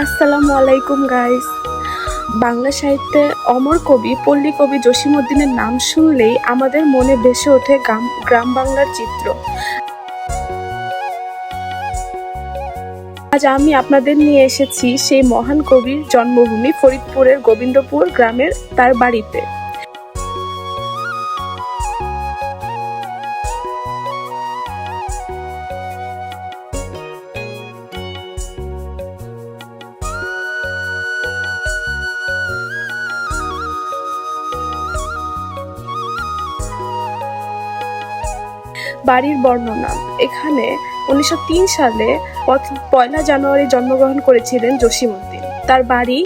আসসালামু আলাইকুম গাইস বাংলা সাহিত্যে অমর কবি, পল্লী কবি জসিমউদ্দিনের নাম শুনলেই আমাদের মনে ভেসে ওঠে গ্রাম গ্রাম বাংলার চিত্র। আজ আমি আপনাদের নিয়ে এসেছি সেই মহান কবির জন্মভূমি ফরিদপুরের গোবিন্দপুর গ্রামের তার বাড়িতে। বাড়ির বর্ণনা। এখানে উনিশশো তিন সালে পয়লা জানুয়ারি জন্মগ্রহণ করেছিলেন জসিমউদ্দিন। তার বাড়ি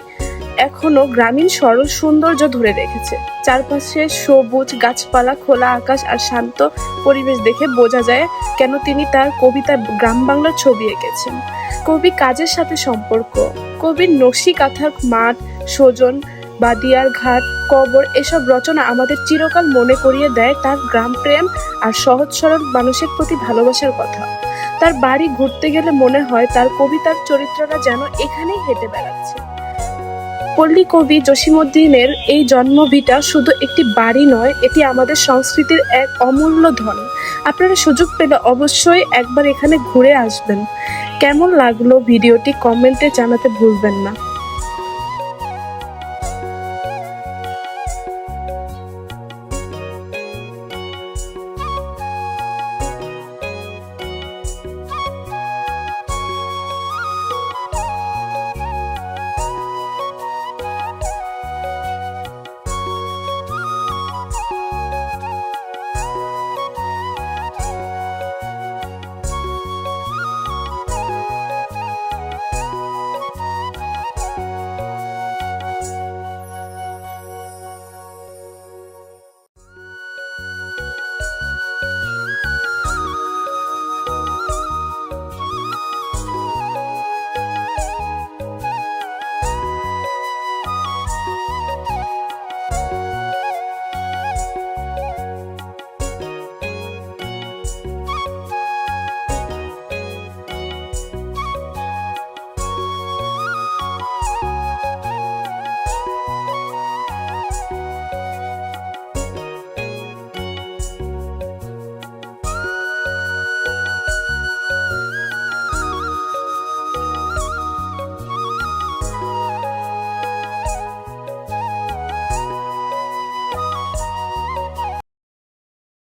এখনও গ্রামীণ সরল সৌন্দর্য ধরে রেখেছে। চারপাশে সবুজ গাছপালা, খোলা আকাশ আর শান্ত পরিবেশ দেখে বোঝা যায় কেন তিনি তার কবিতা গ্রাম বাংলার ছবি এঁকেছেন। কবি কাজের সাথে সম্পর্ক। কবির নকশি কাঁথার মাঠ, সজন বাদিয়ার ঘাট, কবর, এসব রচনা আমাদের চিরকাল মনে করিয়ে দেয় তার গ্রাম প্রেম আর সহজ সরল মানুষের প্রতি ভালোবাসার কথা। তার বাড়ি ঘুরতে গেলে মনে হয় তার কবিতার চরিত্রটা যেন এখানেই হেঁটে বেড়াচ্ছে। পল্লী কবি জসিমউদ্দিনের এই জন্মভিটা শুধু একটি বাড়ি নয়, এটি আমাদের সংস্কৃতির এক অমূল্য ধন। আপনারা সুযোগ পেলে অবশ্যই একবার এখানে ঘুরে আসবেন। কেমন লাগল ভিডিওটি কমেন্টে জানাতে ভুলবেন না।